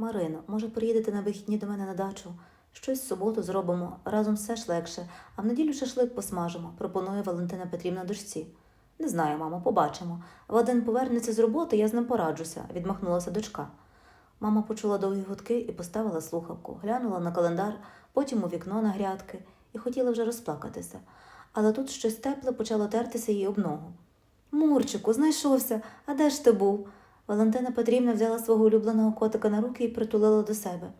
Марино, може, приїдете на вихідні до мене на дачу? Щось в суботу зробимо, разом все ж легше, а в неділю шашлик посмажемо, пропонує Валентина Петрівна дочці. Не знаю, мамо, побачимо. Вадим повернеться з роботи, я з ним пораджуся, відмахнулася дочка. Мама почула довгі гудки і поставила слухавку, глянула на календар, потім у вікно на грядки і хотіла вже розплакатися. Але тут щось тепле почало тертися їй об ногу. Мурчику, знайшовся, а де ж ти був? Валентина Петрівна взяла свого улюбленого котика на руки і притулила до себе.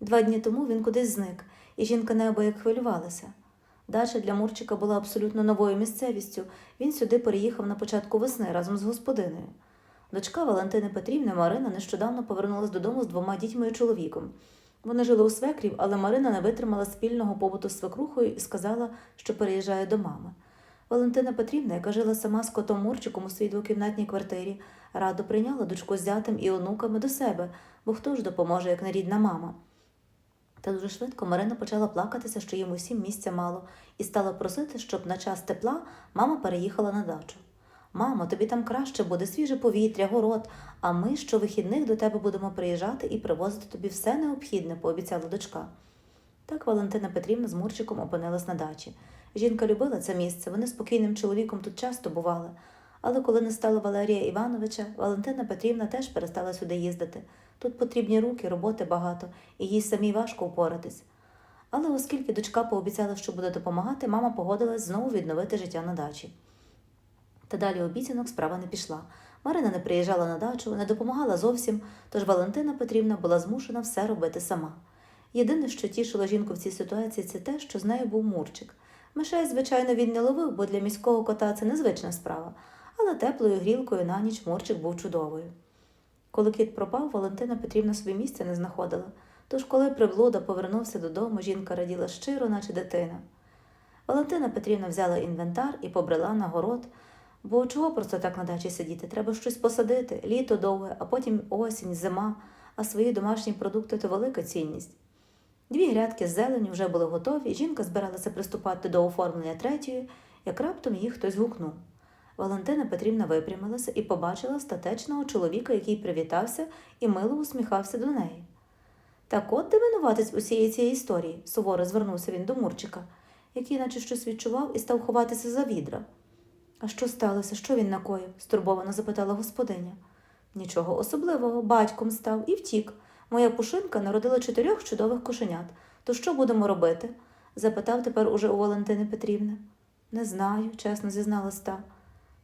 Два дні тому він кудись зник, і жінка неабияк хвилювалася. Дача для Мурчика була абсолютно новою місцевістю. Він сюди переїхав на початку весни разом з господинею. Дочка Валентини Петрівни Марина нещодавно повернулася додому з двома дітьми і чоловіком. Вони жили у свекрів, але Марина не витримала спільного побуту з свекрухою і сказала, що переїжджає до мами. Валентина Петрівна, яка жила сама з котом Мурчиком у своїй двокімнатній квартирі, радо прийняла дочку з зятем і онуками до себе, бо хто ж допоможе, як не рідна мама. Та дуже швидко Марина почала плакатися, що їм усім місця мало, і стала просити, щоб на час тепла мама переїхала на дачу. Мамо, тобі там краще буде свіже повітря, город, а ми щовихідних до тебе будемо приїжджати і привозити тобі все необхідне, пообіцяла дочка. Так Валентина Петрівна з Мурчиком опинилась на дачі. Жінка любила це місце, вони спокійним чоловіком тут часто бували. Але коли не стало Валерія Івановича, Валентина Петрівна теж перестала сюди їздити. Тут потрібні руки, роботи багато, і їй самій важко впоратись. Але оскільки дочка пообіцяла, що буде допомагати, мама погодилась знову відновити життя на дачі. Та далі обіцянок справа не пішла. Марина не приїжджала на дачу, не допомагала зовсім, тож Валентина Петрівна була змушена все робити сама. Єдине, що тішило жінку в цій ситуації, це те, що з нею був Мурчик. Мишей, звичайно, він не ловив, бо для міського кота це незвична справа, але теплою грілкою на ніч Мурчик був чудовою. Коли кіт пропав, Валентина Петрівна собі місця не знаходила, тож коли приблуда повернувся додому, жінка раділа щиро, наче дитина. Валентина Петрівна взяла інвентар і побрела на город, бо чого просто так на дачі сидіти? Треба щось посадити, літо довге, а потім осінь, зима, а свої домашні продукти то велика цінність. Дві грядки з зеленю вже були готові, і жінка збиралася приступати до оформлення третьої, як раптом її хтось гукнув. Валентина Петрівна випрямилася і побачила статечного чоловіка, який привітався і мило усміхався до неї. Так от де винуватець усієї цієї історії, суворо звернувся він до Мурчика, який наче щось відчував і став ховатися за відра. А що сталося? Що він накоїв? стурбовано запитала господиня. Нічого особливого, батьком став і втік. Моя пушинка народила чотирьох чудових кошенят. То що будемо робити? запитав тепер уже у Валентини Петрівни. Не знаю, чесно зізналась та.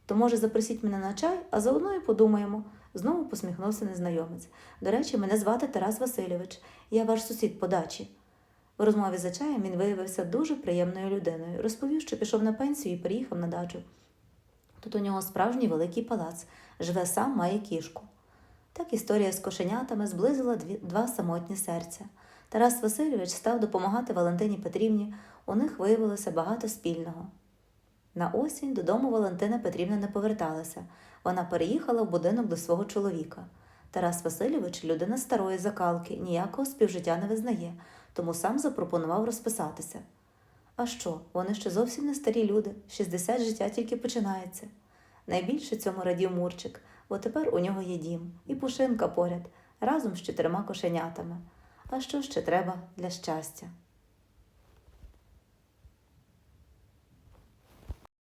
То, може, запросіть мене на чай, а заодно і подумаємо. Знову посміхнувся незнайомець. До речі, мене звати Тарас Васильович, я ваш сусід по дачі. В розмові за чаєм він виявився дуже приємною людиною. Розповів, що пішов на пенсію і переїхав на дачу. Тут у нього справжній великий палац, живе сам, має кішку. Так історія з кошенятами зблизила два самотні серця. Тарас Васильович став допомагати Валентині Петрівні, у них виявилося багато спільного. На осінь додому Валентина Петрівна не поверталася. Вона переїхала в будинок до свого чоловіка. Тарас Васильович, людина старої закалки, ніякого співжиття не визнає, тому сам запропонував розписатися. А що, вони ще зовсім не старі люди, 60 життя тільки починається. Найбільше цьому радів Мурчик, бо тепер у нього є дім і пушинка поряд, разом з чотирма кошенятами. А що ще треба для щастя?